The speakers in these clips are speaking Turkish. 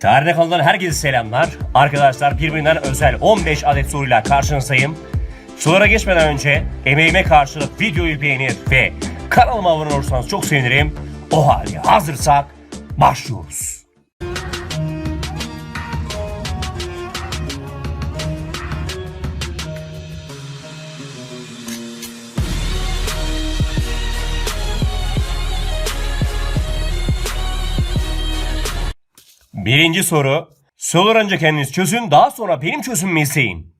Tarih kanalından herkese selamlar. Arkadaşlar birbirinden özel 15 adet soruyla karşınızdayım. Sorulara geçmeden önce emeğime karşılık videoyu beğenir ve kanalıma abone olursanız çok sevinirim. O halde hazırsak başlıyoruz. Birinci soru. Sorular önce kendiniz çözün daha sonra benim çözümümü izleyin.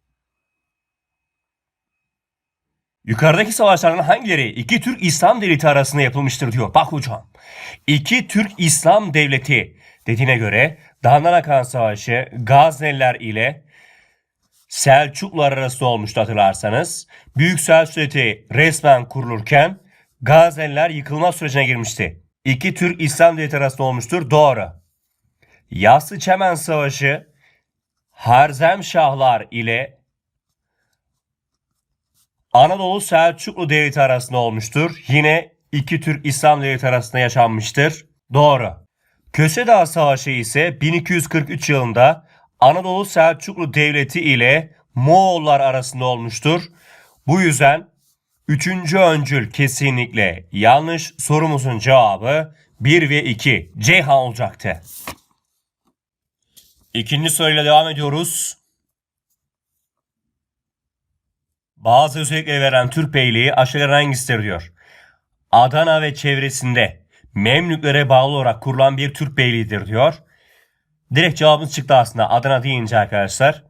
Yukarıdaki savaşlardan hangileri iki Türk İslam devleti arasında yapılmıştır diyor. Bak hocam. İki Türk İslam devleti dediğine göre Dandanakan Savaşı Gazneliler ile Selçuklular arasında olmuştu hatırlarsanız. Büyük Selçuk Devleti resmen kurulurken Gazneliler yıkılma sürecine girmişti. İki Türk İslam devleti arasında olmuştur. Doğru. Yassı Çemen Savaşı Harzemşahlar ile Anadolu Selçuklu Devleti arasında olmuştur. Yine iki Türk İslam Devleti arasında yaşanmıştır. Doğru. Kösedağ Savaşı ise 1243 yılında Anadolu Selçuklu Devleti ile Moğollar arasında olmuştur. Bu yüzden üçüncü öncül kesinlikle yanlış sorumuzun cevabı 1 ve 2 Ceyhan olacaktı. İkinci soruyla devam ediyoruz. Bazı özellikleri veren Türk Beyliği aşağıdan hangisidir diyor. Adana ve çevresinde Memlüklere bağlı olarak kurulan bir Türk Beyliği'dir diyor. Direkt cevabımız çıktı aslında Adana deyince arkadaşlar.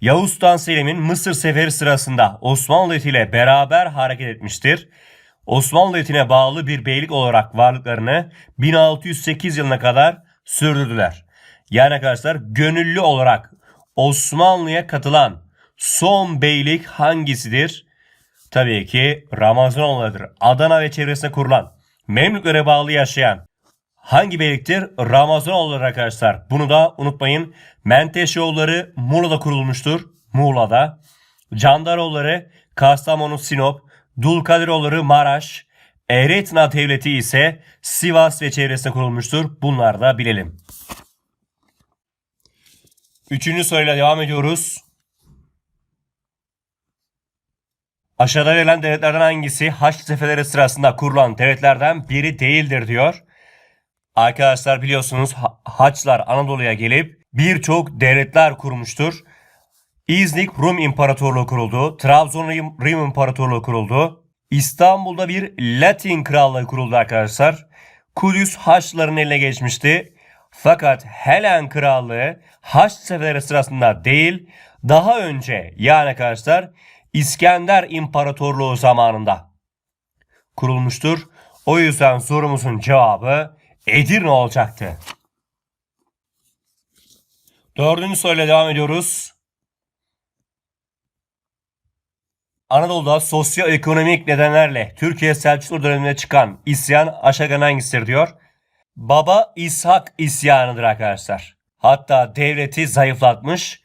Yavuz Sultan Selim'in Mısır seferi sırasında Osmanlı ile beraber hareket etmiştir. Osmanlı Devleti'ne bağlı bir beylik olarak varlıklarını 1608 yılına kadar sürdürdüler. Yani arkadaşlar gönüllü olarak Osmanlı'ya katılan son beylik hangisidir? Tabii ki Ramazanoğulları'dır. Adana ve çevresine kurulan, Memlüklere bağlı yaşayan hangi beyliktir? Ramazanoğulları arkadaşlar. Bunu da unutmayın. Menteşeoğulları Muğla'da kurulmuştur. Muğla'da. Candaroğulları Kastamonu, Sinop, Dulkadiroğulları Maraş, Eretna Devleti ise Sivas ve çevresine kurulmuştur. Bunları da bilelim. Üçüncü soruyla devam ediyoruz. Aşağıda verilen devletlerden hangisi Haçlı seferleri sırasında kurulan devletlerden biri değildir diyor. Arkadaşlar biliyorsunuz Ha- Haçlar Anadolu'ya gelip birçok devletler kurmuştur. İznik Rum İmparatorluğu kuruldu. Trabzon Rum İmparatorluğu kuruldu. İstanbul'da bir Latin Krallığı kuruldu arkadaşlar. Kudüs Haçlıların eline geçmişti. Fakat Helen Krallığı Haç seferleri sırasında değil, daha önce yani arkadaşlar İskender İmparatorluğu zamanında kurulmuştur. O yüzden sorumuzun cevabı Edirne olacaktı. Dördüncü soruyla devam ediyoruz. Anadolu'da sosyoekonomik nedenlerle Türkiye Selçuklu döneminde çıkan isyan aşağıdan hangisidir diyor. Baba İshak isyanıdır arkadaşlar. Hatta devleti zayıflatmış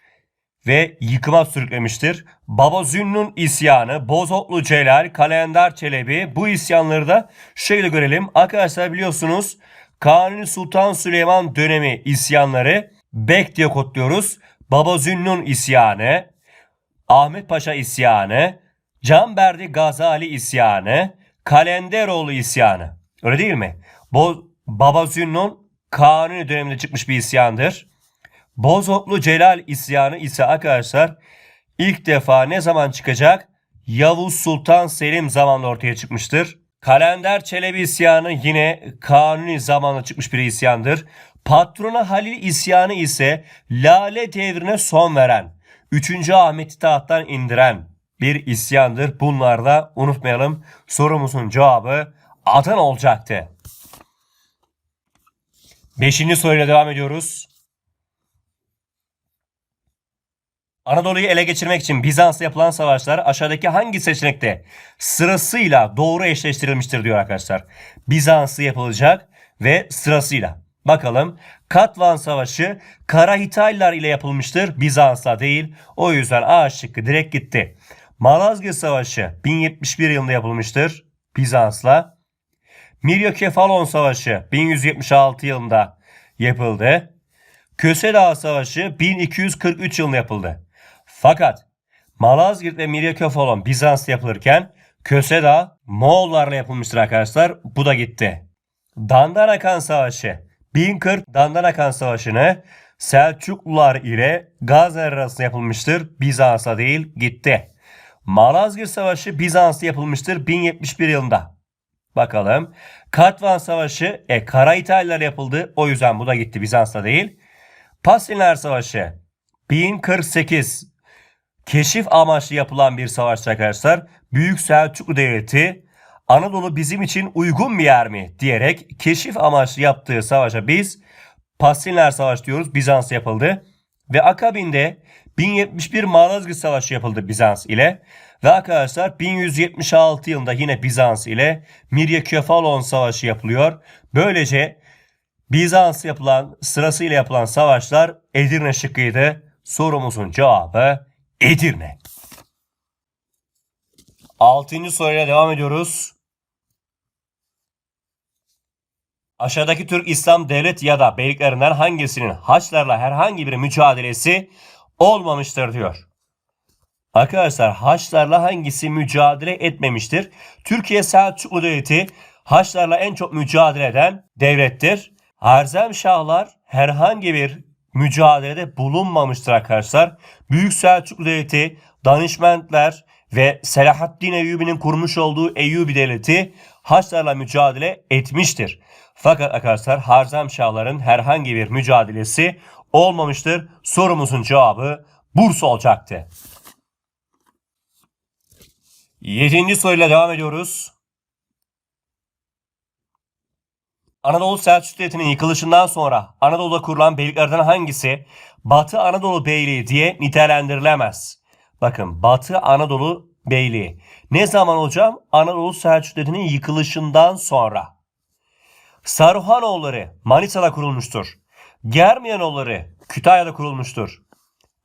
ve yıkıma sürüklemiştir. Baba Zünnun isyanı, Bozoklu Celal, Kalender Çelebi bu isyanları da şöyle görelim. Arkadaşlar biliyorsunuz Kanuni Sultan Süleyman dönemi isyanları Bek diye kodluyoruz. Baba Zünnun isyanı, Ahmet Paşa isyanı, Canberdi Gazali isyanı, Kalenderoğlu isyanı. Öyle değil mi? Bo Baba Zünnun Kanuni döneminde çıkmış bir isyandır. Bozoklu Celal isyanı ise arkadaşlar ilk defa ne zaman çıkacak? Yavuz Sultan Selim zamanında ortaya çıkmıştır. Kalender Çelebi isyanı yine Kanuni zamanında çıkmış bir isyandır. Patrona Halil isyanı ise Lale devrine son veren, 3. Ahmet'i tahttan indiren bir isyandır. Bunları da unutmayalım. Sorumuzun cevabı Adana olacaktı. Beşinci soruyla devam ediyoruz. Anadolu'yu ele geçirmek için Bizans'ta yapılan savaşlar aşağıdaki hangi seçenekte sırasıyla doğru eşleştirilmiştir diyor arkadaşlar. Bizans'ı yapılacak ve sırasıyla. Bakalım Katvan Savaşı Karahitaylılar ile yapılmıştır. Bizans'la değil. O yüzden A şıkkı direkt gitti. Malazgirt Savaşı 1071 yılında yapılmıştır. Bizans'la. Miryokefalon Savaşı 1176 yılında yapıldı. Köse Dağı Savaşı 1243 yılında yapıldı. Fakat Malazgirt ve Miryakefalon Bizans yapılırken Köse Dağı Moğollarla yapılmıştır arkadaşlar. Bu da gitti. Dandanakan Savaşı 1040 Dandanakan Savaşı'nı Selçuklular ile Gaziler arasında yapılmıştır. Bizans'a değil gitti. Malazgirt Savaşı Bizans'ta yapılmıştır 1071 yılında. Bakalım. Katvan Savaşı e, Kara İtalyalar yapıldı. O yüzden bu da gitti Bizans'ta değil. Pasinler Savaşı 1048 keşif amaçlı yapılan bir savaş arkadaşlar. Büyük Selçuklu Devleti Anadolu bizim için uygun bir yer mi diyerek keşif amaçlı yaptığı savaşa biz Pasinler Savaşı diyoruz. Bizans yapıldı. Ve akabinde 1071 Malazgirt Savaşı yapıldı Bizans ile. Ve arkadaşlar 1176 yılında yine Bizans ile Miryakefalon Savaşı yapılıyor. Böylece Bizans yapılan sırasıyla yapılan savaşlar Edirne şıkkıydı. Sorumuzun cevabı Edirne. Altıncı soruyla devam ediyoruz. Aşağıdaki Türk İslam devlet ya da beyliklerinden hangisinin Haçlarla herhangi bir mücadelesi olmamıştır diyor. Arkadaşlar Haçlarla hangisi mücadele etmemiştir? Türkiye Selçuklu Devleti Haçlarla en çok mücadele eden devlettir. Harzemşahlar herhangi bir mücadelede bulunmamıştır arkadaşlar. Büyük Selçuklu Devleti, Danişmentler ve Selahaddin Eyyubi'nin kurmuş olduğu Eyyubi Devleti Haçlarla mücadele etmiştir. Fakat arkadaşlar Harzemşahların herhangi bir mücadelesi olmamıştır. Sorumuzun cevabı Bursa olacaktı. Yedinci soruyla devam ediyoruz. Anadolu Selçuk Devleti'nin yıkılışından sonra Anadolu'da kurulan beyliklerden hangisi Batı Anadolu Beyliği diye nitelendirilemez? Bakın Batı Anadolu Beyliği. Ne zaman hocam? Anadolu Selçuk Devleti'nin yıkılışından sonra. Saruhanoğulları Manisa'da kurulmuştur. Germiyanoğulları Kütahya'da kurulmuştur.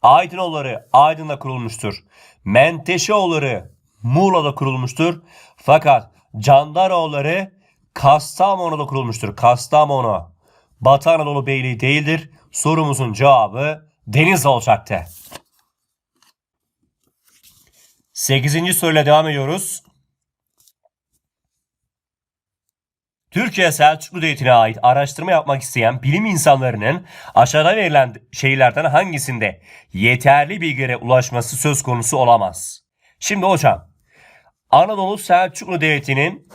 Aydınoğulları Aydın'da kurulmuştur. Menteşeoğulları Muğla'da kurulmuştur. Fakat Candaroğulları Kastamonu'da kurulmuştur. Kastamonu. Batı Anadolu Beyliği değildir. Sorumuzun cevabı Deniz olacaktı. 8. soruyla devam ediyoruz. Türkiye Selçuklu Devleti'ne ait araştırma yapmak isteyen bilim insanlarının aşağıda verilen şeylerden hangisinde yeterli bilgilere ulaşması söz konusu olamaz? Şimdi hocam, Anadolu Selçuklu Devleti'nin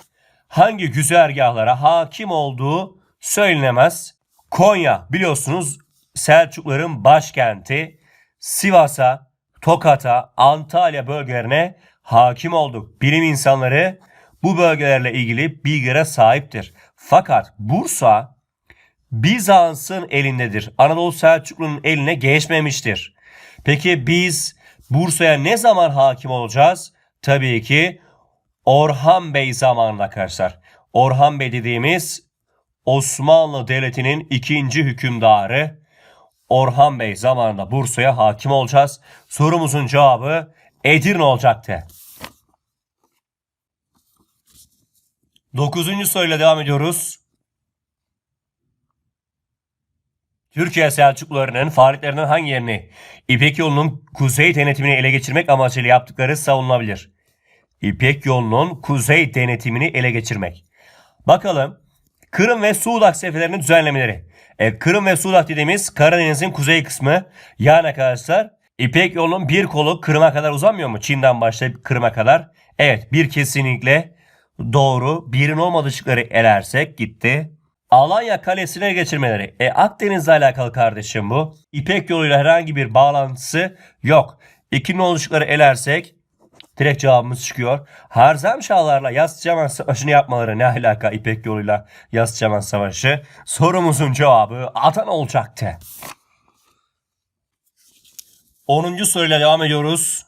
hangi güzergahlara hakim olduğu söylenemez. Konya biliyorsunuz Selçukluların başkenti. Sivas'a, Tokat'a, Antalya bölgelerine hakim olduk. Bilim insanları bu bölgelerle ilgili bilgilere sahiptir. Fakat Bursa Bizans'ın elindedir. Anadolu Selçuklu'nun eline geçmemiştir. Peki biz Bursa'ya ne zaman hakim olacağız? Tabii ki Orhan Bey zamanında arkadaşlar. Orhan Bey dediğimiz Osmanlı Devleti'nin ikinci hükümdarı Orhan Bey zamanında Bursa'ya hakim olacağız. Sorumuzun cevabı Edirne olacaktı. Dokuzuncu soruyla devam ediyoruz. Türkiye Selçuklularının faaliyetlerinden hangi yerini İpek yolunun kuzey denetimini ele geçirmek amacıyla yaptıkları savunulabilir? İpek yolunun kuzey denetimini ele geçirmek. Bakalım Kırım ve Sudak seferlerinin düzenlemeleri. E, Kırım ve Sudak dediğimiz Karadeniz'in kuzey kısmı. Yani arkadaşlar İpek yolunun bir kolu Kırım'a kadar uzanmıyor mu? Çin'den başlayıp Kırım'a kadar. Evet bir kesinlikle doğru. Birin olmadığı elersek gitti. Alanya kalesine geçirmeleri. E Akdeniz'le alakalı kardeşim bu. İpek yoluyla herhangi bir bağlantısı yok. İki nolu şıkları elersek direkt cevabımız çıkıyor. Harzemşahlarla Yassıcaman Savaşı'nı yapmaları ne alaka İpek yoluyla Yassıcaman Savaşı? Sorumuzun cevabı Adana olacaktı. 10. soruyla devam ediyoruz.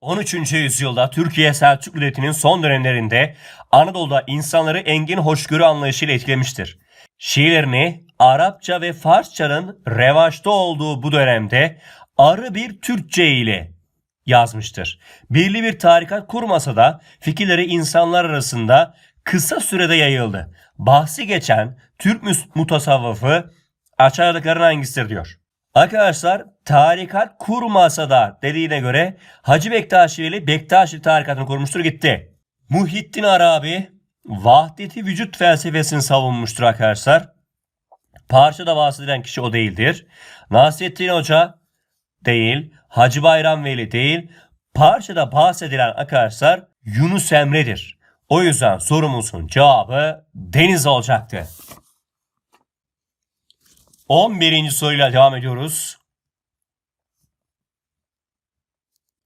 13. yüzyılda Türkiye Selçuklu Devleti'nin son dönemlerinde Anadolu'da insanları engin hoşgörü anlayışıyla etkilemiştir. Şiirlerini Arapça ve Farsçanın revaçta olduğu bu dönemde arı bir Türkçe ile yazmıştır. Birli bir tarikat kurmasa da fikirleri insanlar arasında kısa sürede yayıldı. bahsi geçen Türk mutasavvıfı aşağıdakilerin hangisidir diyor. Arkadaşlar tarikat kurmasa da dediğine göre Hacı Bektaşi Bektaşi tarikatını kurmuştur gitti. Muhittin Arabi vahdeti vücut felsefesini savunmuştur arkadaşlar. Parçada bahsedilen kişi o değildir. Nasrettin Hoca değil. Hacı Bayram Veli değil. Parçada bahsedilen arkadaşlar Yunus Emre'dir. O yüzden sorumuzun cevabı deniz olacaktı. 11. soruyla devam ediyoruz.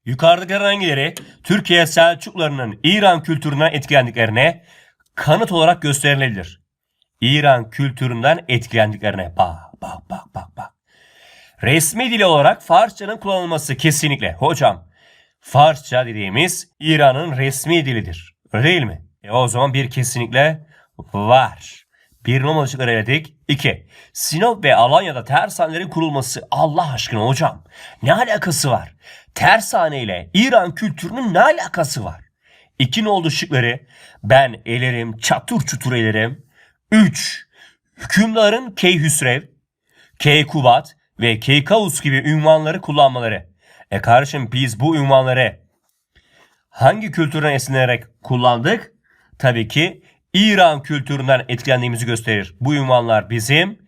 Yukarıdakilerin hangileri Türkiye Selçuklularının İran kültüründen etkilendiklerine kanıt olarak gösterilebilir? İran kültüründen etkilendiklerine bak bak bak bak bak. Resmi dil olarak Farsçanın kullanılması kesinlikle. Hocam Farsça dediğimiz İran'ın resmi dilidir. Öyle değil mi? E o zaman bir kesinlikle var. Bir numaralı şıkları eledik. İki. Sinop ve Alanya'da tersanelerin kurulması Allah aşkına hocam. Ne alakası var? Tersane ile İran kültürünün ne alakası var? İki ne oldu şıkları? Ben elerim, çatır çutur elerim. Üç. Hükümdarın Keyhüsrev, Keykubat ve Keykavus gibi ünvanları kullanmaları. E kardeşim biz bu ünvanları hangi kültürden esinlenerek kullandık? Tabii ki İran kültüründen etkilendiğimizi gösterir. Bu ünvanlar bizim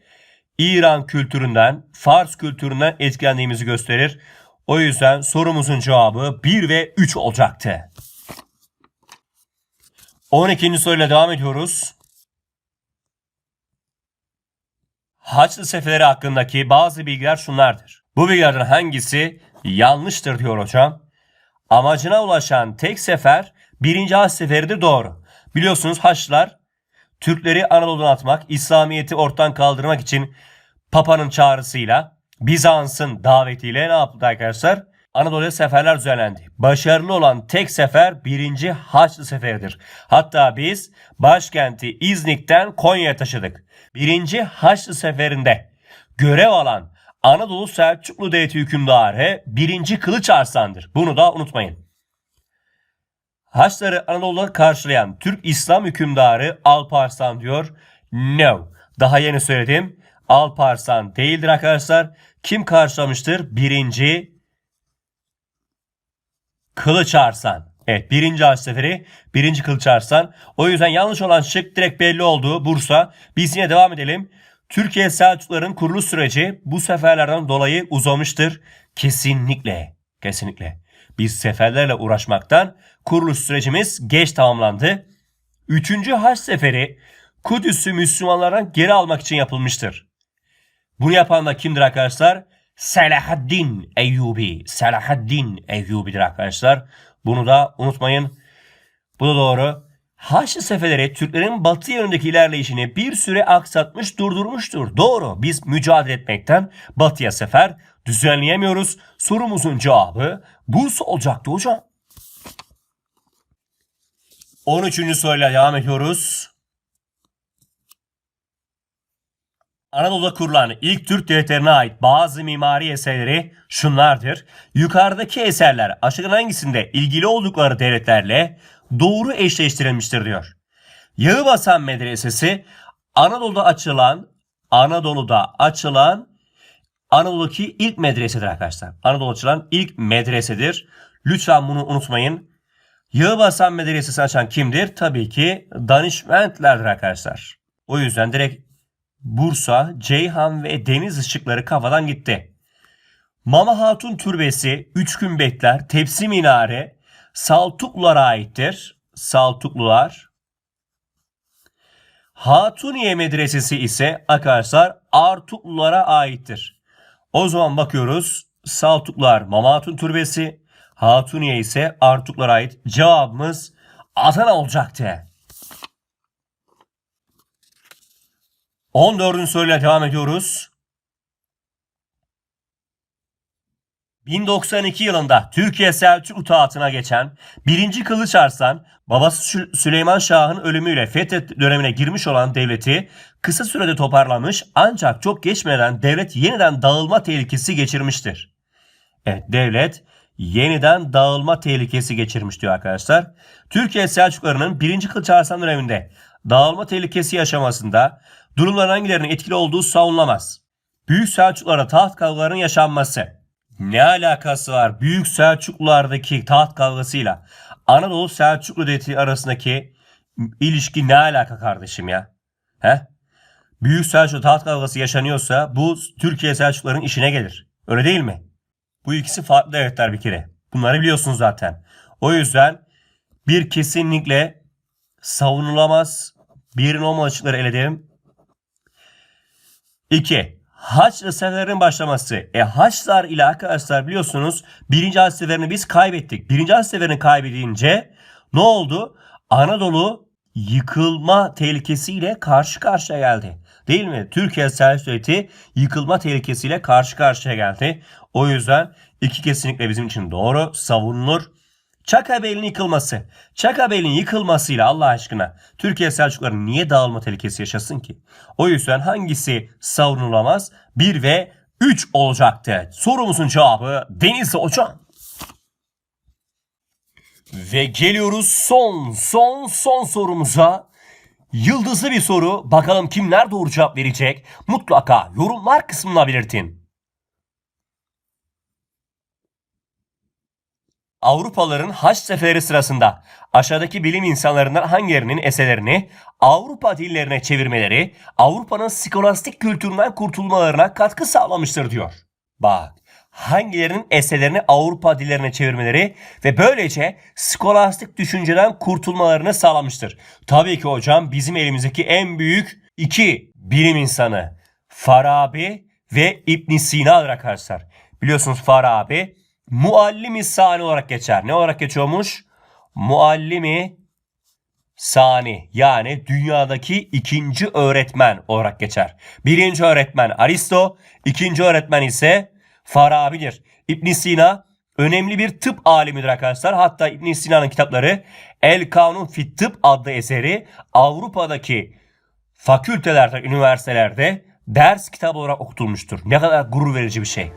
İran kültüründen, Fars kültüründen etkilendiğimizi gösterir. O yüzden sorumuzun cevabı 1 ve 3 olacaktı. 12. soruyla devam ediyoruz. Haçlı seferleri hakkındaki bazı bilgiler şunlardır. Bu bilgilerden hangisi yanlıştır diyor hocam. Amacına ulaşan tek sefer birinci Haç seferidir doğru. Biliyorsunuz Haçlılar Türkleri Anadolu'dan atmak, İslamiyet'i ortadan kaldırmak için Papa'nın çağrısıyla Bizans'ın davetiyle ne yaptı arkadaşlar? Anadolu'ya seferler düzenlendi. Başarılı olan tek sefer birinci Haçlı seferidir. Hatta biz başkenti İznik'ten Konya'ya taşıdık. Birinci Haçlı seferinde görev alan Anadolu Selçuklu Devleti hükümdarı birinci Kılıç Arslan'dır. Bunu da unutmayın. Haçları Anadolu'da karşılayan Türk İslam hükümdarı Alparslan diyor. No. Daha yeni söyledim. Alparslan değildir arkadaşlar. Kim karşılamıştır? Birinci Kılıç Arslan. Evet birinci Haç Seferi, birinci Kılıç Arslan. O yüzden yanlış olan şık direkt belli oldu Bursa. Biz yine devam edelim. Türkiye Selçukluların kuruluş süreci bu seferlerden dolayı uzamıştır. Kesinlikle. Kesinlikle. Biz seferlerle uğraşmaktan kuruluş sürecimiz geç tamamlandı. Üçüncü Haç Seferi Kudüs'ü Müslümanlardan geri almak için yapılmıştır. Bunu yapan da kimdir arkadaşlar? Selahaddin Eyyubi. Selahaddin Eyyubi'dir arkadaşlar. Bunu da unutmayın. Bu da doğru. Haçlı seferleri Türklerin batı yönündeki ilerleyişini bir süre aksatmış durdurmuştur. Doğru. Biz mücadele etmekten batıya sefer düzenleyemiyoruz. Sorumuzun cevabı Bursa olacaktı hocam. 13. soruyla devam ediyoruz. Anadolu'da kurulan ilk Türk devletlerine ait bazı mimari eserleri şunlardır. Yukarıdaki eserler aşağıdan hangisinde ilgili oldukları devletlerle doğru eşleştirilmiştir diyor. Yağıbasan Medresesi Anadolu'da açılan Anadolu'da açılan Anadolu'daki ilk medresedir arkadaşlar. Anadolu'da açılan ilk medresedir. Lütfen bunu unutmayın. Yağıbasan Medresesi açan kimdir? Tabii ki Danişmentlerdir arkadaşlar. O yüzden direkt Bursa, Ceyhan ve deniz ışıkları kafadan gitti. Mama Hatun Türbesi, üç kümbetler, tepsi minare Saltuklulara aittir. Saltuklular. Hatuniye Medresesi ise arkadaşlar Artuklulara aittir. O zaman bakıyoruz. Saltuklar Mama Hatun Türbesi, Hatuniye ise Artuklara ait. Cevabımız Adana olacaktı. 14. soruyla devam ediyoruz. 1092 yılında Türkiye Selçuklu tahtına geçen 1. Kılıç Arslan babası Sü- Süleyman Şah'ın ölümüyle Fethet dönemine girmiş olan devleti kısa sürede toparlamış ancak çok geçmeden devlet yeniden dağılma tehlikesi geçirmiştir. Evet devlet yeniden dağılma tehlikesi geçirmiş diyor arkadaşlar. Türkiye Selçuklularının 1. Kılıç Arslan döneminde dağılma tehlikesi yaşamasında durumların hangilerinin etkili olduğu savunulamaz. Büyük Selçuklulara taht kavgalarının yaşanması. Ne alakası var Büyük Selçuklulardaki taht kavgasıyla Anadolu Selçuklu devleti arasındaki ilişki ne alaka kardeşim ya? He? Büyük Selçuklu taht kavgası yaşanıyorsa bu Türkiye Selçukluların işine gelir. Öyle değil mi? Bu ikisi farklı devletler bir kere. Bunları biliyorsunuz zaten. O yüzden bir kesinlikle savunulamaz, birin olma açıkları elde edelim. 2. Haç seferlerin başlaması. E haçlar ile arkadaşlar biliyorsunuz birinci haç seferini biz kaybettik. Birinci haç seferini kaybedince ne oldu? Anadolu yıkılma tehlikesiyle karşı karşıya geldi. Değil mi? Türkiye Selçuk yıkılma tehlikesiyle karşı karşıya geldi. O yüzden iki kesinlikle bizim için doğru. Savunulur Çakabeyli'nin yıkılması. Çakabeyli'nin yıkılmasıyla Allah aşkına Türkiye Selçukluları niye dağılma tehlikesi yaşasın ki? O yüzden hangisi savunulamaz? 1 ve 3 olacaktı. Sorumuzun cevabı Deniz Hocam. Ve geliyoruz son son son sorumuza. Yıldızlı bir soru. Bakalım kimler doğru cevap verecek? Mutlaka yorumlar kısmına belirtin. Avrupalıların haç seferi sırasında aşağıdaki bilim insanlarından hangilerinin eserlerini Avrupa dillerine çevirmeleri Avrupa'nın skolastik kültüründen kurtulmalarına katkı sağlamıştır diyor. Bak hangilerinin eserlerini Avrupa dillerine çevirmeleri ve böylece skolastik düşünceden kurtulmalarını sağlamıştır. Tabii ki hocam bizim elimizdeki en büyük iki bilim insanı Farabi ve İbn Sina'dır arkadaşlar. Biliyorsunuz Farabi muallimi sani olarak geçer. Ne olarak geçiyormuş? Muallimi sani yani dünyadaki ikinci öğretmen olarak geçer. Birinci öğretmen Aristo, ikinci öğretmen ise Farabi'dir. İbn Sina önemli bir tıp alimidir arkadaşlar. Hatta İbn Sina'nın kitapları El Kanun Fit Tıp adlı eseri Avrupa'daki fakültelerde, üniversitelerde ders kitabı olarak okutulmuştur. Ne kadar gurur verici bir şey.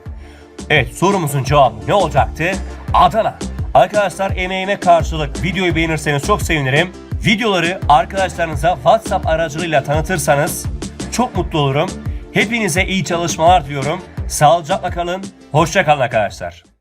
Evet sorumuzun cevabı ne olacaktı? Adana. Arkadaşlar emeğime karşılık videoyu beğenirseniz çok sevinirim. Videoları arkadaşlarınıza WhatsApp aracılığıyla tanıtırsanız çok mutlu olurum. Hepinize iyi çalışmalar diliyorum. Sağlıcakla kalın. Hoşça kalın arkadaşlar.